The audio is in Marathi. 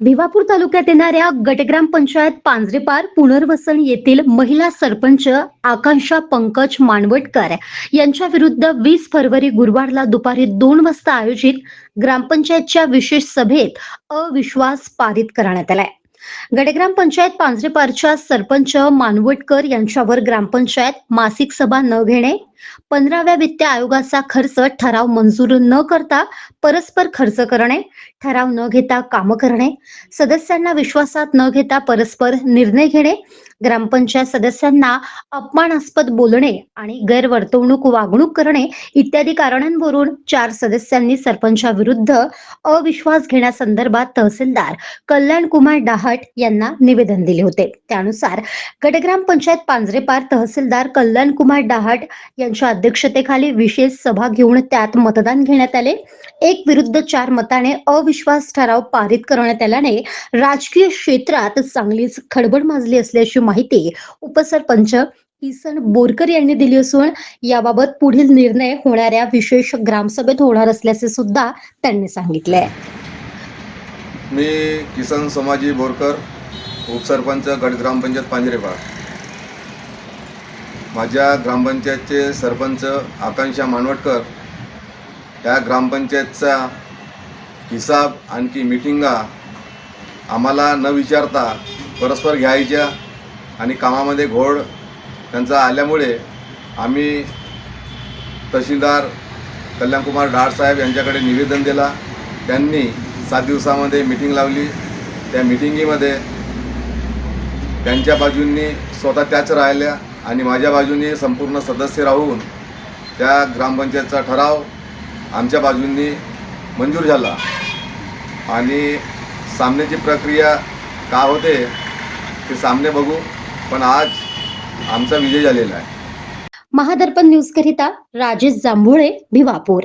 भिवापूर तालुक्यात येणाऱ्या गटग्राम पंचायत पांजरेपार पुनर्वसन येथील महिला सरपंच आकांक्षा पंकज मानवटकर यांच्या विरुद्ध वीस फरवरी गुरुवारला दुपारी दोन वाजता आयोजित ग्रामपंचायतच्या विशेष सभेत अविश्वास पारित करण्यात आलाय. गडेग्राम पंचायत पांझरेपारच्या सरपंच मानवटकर यांच्यावर ग्रामपंचायत मासिक सभा न घेणे पंधराव्या वित्त आयोगाचा खर्च ठराव मंजूर न करता परस्पर खर्च करणे ठराव न घेता कामं करणे सदस्यांना विश्वासात न घेता परस्पर निर्णय घेणे ग्रामपंचायत सदस्यांना अपमानास्पद बोलणे आणि गैरवर्तवणूक वागणूक करणे इत्यादी कारणांवरून चार सदस्यांनी सरपंचाविरुद्ध अविश्वास घेण्यासंदर्भात तहसीलदार कल्याण कुमार डाहट यांना निवेदन दिले होते. त्यानुसार गडग्राम पंचायत पांजरेपार तहसीलदार कल्याण कुमार डाहट यांच्या अध्यक्षतेखाली विशेष सभा घेऊन त्यात मतदान घेण्यात आले. एक विरुद्ध चार मताने अविश्वास ठराव पारित करण्यात आल्याने राजकीय क्षेत्रात चांगलीच खडबड माजली असल्याची माहिती उपसरपंच किसन बोरकर यांनी दिली असून याबाबत पुढील निर्णय होणाऱ्या विशेष ग्रामसभेत होणार असल्याचे सुद्धा त्यांनी सांगितले मी किसन समाजी बोरकर उपसरपंच गट ग्रामपंचायत पांजरेबाग माझ्या ग्रामपंचायतचे सरपंच आकांक्षा मानवटकर या ग्रामपंचायतचा हिसाब आणखी मिटिंगा आम्हाला न विचारता परस्पर घ्यायच्या आणि कामामध्ये घोड त्यांचा आल्यामुळे आम्ही तहसीलदार कल्याणकुमार डाळसाहेब यांच्याकडे निवेदन दिला. त्यांनी सात दिवसामध्ये मिटिंग लावली. त्या मिटिंगीमध्ये त्यांच्या बाजूंनी स्वतः त्याच राहिल्या आणि माझ्या बाजूनी संपूर्ण सदस्य राहून त्या ग्रामपंचायतचा ठराव आमच्या बाजूंनी मंजूर झाला. आणि सामन्याची प्रक्रिया का होते ते सामने बघू. पण आज आमचा विजय झालेला आहे. महादर्पण न्यूज करिता राजेश जांभुळे भिवापूर.